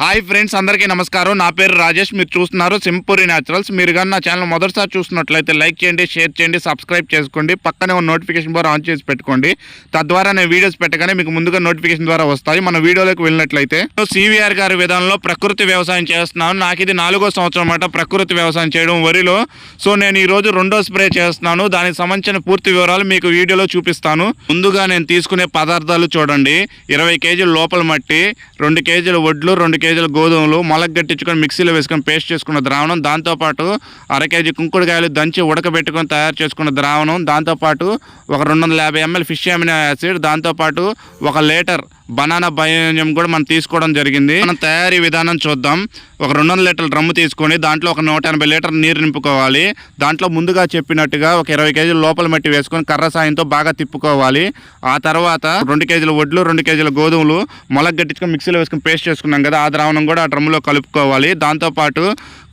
Hi friends అందరికీ నమస్కారం. నా పేరు రాజేష్ మీరు చూస్తున్నారు సింపూరి న్యాచురల్స్. మీరు కానీ నా ఛానల్ మొదటిసారి చూస్తున్నట్లయితే లైక్ చేయండి షేర్ చేయండి సబ్స్క్రైబ్ చేసుకోండి పక్కనే ఉన్న నోటిఫికేషన్ బార్ ఆన్ చేసి పెట్టుకోండి. తద్వారా నేను వీడియోస్ పెట్టగానే మీకు ముందుగా నోటిఫికేషన్ ద్వారా వస్తాయి. మన వీడియోలోకి వెళ్ళినట్లయితే సివిఆర్ గారి విధానంలో ప్రకృతి వ్యవసాయం చేస్తున్నాను. నాకు ఇది నాలుగో సంవత్సరం అన్నమాట ప్రకృతి వ్యవసాయం చేయడం వరిలో. సో నేను ఈరోజు రెండో స్ప్రే చేస్తున్నాను. దానికి సంబంధించిన పూర్తి వివరాలు మీకు వీడియోలో చూపిస్తాను. ముందుగా నేను తీసుకునే పదార్థాలు చూడండి. ఇరవై కేజీలు లోపల మట్టి రెండు కేజీలు వడ్లు రెండు కేజీలు గోధుమలు మొలగట్టించుకొని మిక్సీలో వేసుకొని పేస్ట్ చేసుకున్న ద్రావణం దాంతోపాటు అర కేజీ కుంకుడుకాయలు దంచి ఉడకబెట్టుకొని తయారు చేసుకున్న ద్రావణం దాంతోపాటు ఒక రెండు వందల యాభై ఎంఎల్ ఫిష్ అమినో యాసిడ్ దాంతోపాటు ఒక లీటర్ బనానా బయోజం కూడా మనం తీసుకోవడం జరిగింది. మనం తయారీ విధానం చూద్దాం. ఒక రెండు వందల లీటర్ల డ్రమ్ము తీసుకొని దాంట్లో ఒక నూట ఎనభై లీటర్ నీరు నింపుకోవాలి. దాంట్లో ముందుగా చెప్పినట్టుగా ఒక ఇరవై కేజీలు లోపల మట్టి వేసుకొని కర్ర సాయంతో బాగా తిప్పుకోవాలి. ఆ తర్వాత రెండు కేజీల వడ్లు రెండు కేజీల గోధుమలు మొలక గట్టించుకొని మిక్సీలో వేసుకొని పేస్ట్ చేసుకున్నాం కదా ఆ ద్రావణం కూడా ఆ డ్రమ్ములో కలుపుకోవాలి. దాంతోపాటు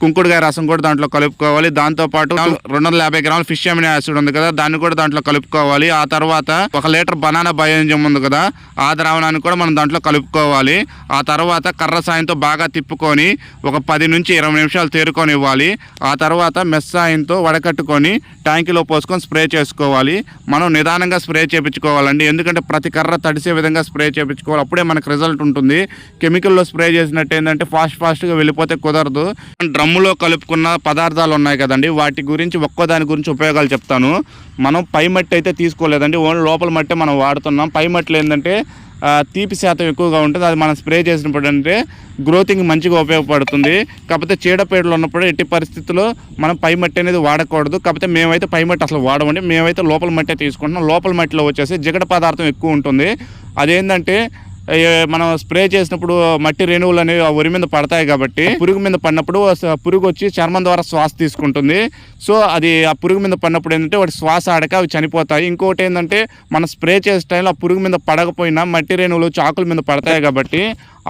కుంకుడుకాయ రసం కూడా దాంట్లో కలుపుకోవాలి. దాంతోపాటు రెండు వందల యాభై గ్రాముల ఫిష్ అమినో యాసిడ్ ఉంది కదా దాన్ని కూడా దాంట్లో కలుపుకోవాలి. ఆ తర్వాత ఒక లీటర్ బనానా బయోజం ఉంది కదా ఆ ద్రావణాన్ని కూడా మనం దాంట్లో కలుపుకోవాలి. ఆ తర్వాత కర్ర సాయంతో బాగా తిప్పుకొని ఒక పది నుంచి ఇరవై నిమిషాలు తేరుకొని ఇవ్వాలి ఆ తర్వాత మెస్ సాయంతో వడకట్టుకొని ట్యాంకీలో పోసుకొని స్ప్రే చేసుకోవాలి. మనం నిదానంగా స్ప్రే చేయించుకోవాలండి ఎందుకంటే ప్రతి కర్ర తడిసే విధంగా స్ప్రే చేయించుకోవాలి అప్పుడే మనకు రిజల్ట్ ఉంటుంది. కెమికల్లో స్ప్రే చేసినట్టు ఏంటంటే ఫాస్ట్ ఫాస్ట్గా వెళ్ళిపోతే కుదరదు. డ్రమ్ డ్రమ్ములో కలుపుకున్న పదార్థాలు ఉన్నాయి కదండి. వాటి గురించి ఒక్కో దాని గురించి ఉపయోగాలు చెప్తాను. మనం పై మట్టి అయితే తీసుకోలేదండి. ఓన్లీ లోపల మట్టి మనం వాడుతున్నాం. పై మట్టిలో ఏంటంటే తీపి శాతం ఎక్కువగా ఉంటుంది. అది మనం స్ప్రే చేసినప్పుడు అంటే గ్రోతింగ్ మంచిగా ఉపయోగపడుతుంది. కాకపోతే చీడపీడలు ఉన్నప్పుడు ఎట్టి పరిస్థితుల్లో మనం పై మట్టి అనేది వాడకూడదు. కాకపోతే మేమైతే పై మట్టి అసలు వాడమండి. మేమైతే లోపల మట్టే తీసుకుంటున్నాం. లోపల మట్టిలో వచ్చేసి జిగట పదార్థం ఎక్కువ ఉంటుంది. అదేంటంటే మనం స్ప్రే చేసినప్పుడు మట్టి రేణువులు అనేవి ఆ వరి మీద పడతాయి కాబట్టి పురుగు మీద పడినప్పుడు పురుగు వచ్చి చర్మం ద్వారా శ్వాస తీసుకుంటుంది. సో అది ఆ పురుగు మీద పడినప్పుడు ఏంటంటే వాటి శ్వాస ఆడక అవి చనిపోతాయి. ఇంకోటి ఏంటంటే మనం స్ప్రే చేసే టైంలో ఆ పురుగు మీద పడకపోయినా మట్టి రేణువులు వచ్చి ఆకుల మీద పడతాయి కాబట్టి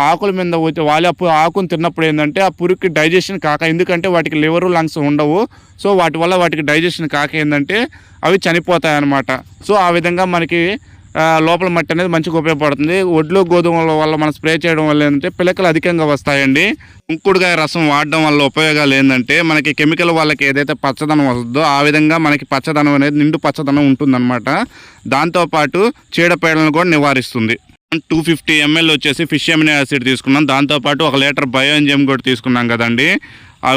ఆకుల మీద వచ్చి వాళ్ళ ఆకును తిన్నప్పుడు ఏంటంటే ఆ పురుగుకి డైజెషన్ కాక ఎందుకంటే వాటికి లివర్ లంగ్స్ ఉండవు. సో వాటి వల్ల వాటికి డైజెషన్ కాక ఏంటంటే అవి చనిపోతాయి అన్నమాట సో ఆ విధంగా మనకి లోపల మట్టి అనేది మంచిగా ఉపయోగపడుతుంది. ఒడ్లు గోధుమల వల్ల మనం స్ప్రే చేయడం వల్ల ఏంటంటే పిలకలు అధికంగా వస్తాయండి. కుంకుడుకాయ రసం వాడడం వల్ల ఉపయోగాలు ఏంటంటే మనకి కెమికల్ వాళ్ళకి ఏదైతే పచ్చదనం వస్తుందో ఆ విధంగా మనకి పచ్చదనం అనేది నిండు పచ్చదనం ఉంటుందన్నమాట. దాంతోపాటు చీడపీడలను కూడా నివారిస్తుంది. టూ ఫిఫ్టీ ఎంఎల్ వచ్చేసి ఫిష్ ఎమినో యాసిడ్ తీసుకున్నాం. దాంతోపాటు ఒక లీటర్ బయోఎంజిఎం కూడా తీసుకున్నాం కదండి.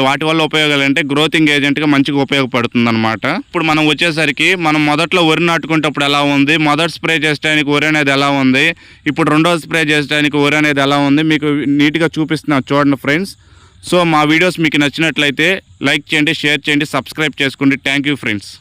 వాటి వల్ల ఉపయోగాలు అంటే గ్రోతింగ్ ఏజెంట్గా మంచిగా ఉపయోగపడుతుంది అనమాట ఇప్పుడు మనం వచ్చేసరికి మనం మొదట్లో వరి నాటుకుంటప్పుడు ఎలా ఉంది? మొదటి స్ప్రే చేసడానికి వరి అనేది ఎలా ఉంది? ఇప్పుడు రెండో స్ప్రే చేసడానికి వరి అనేది ఎలా ఉంది? మీకు నీట్గా చూపిస్తున్నాను చూడండి ఫ్రెండ్స్. సో మా వీడియోస్ మీకు నచ్చినట్లయితే లైక్ చేయండి షేర్ చేయండి సబ్స్క్రైబ్ చేసుకోండి. Thank you friends.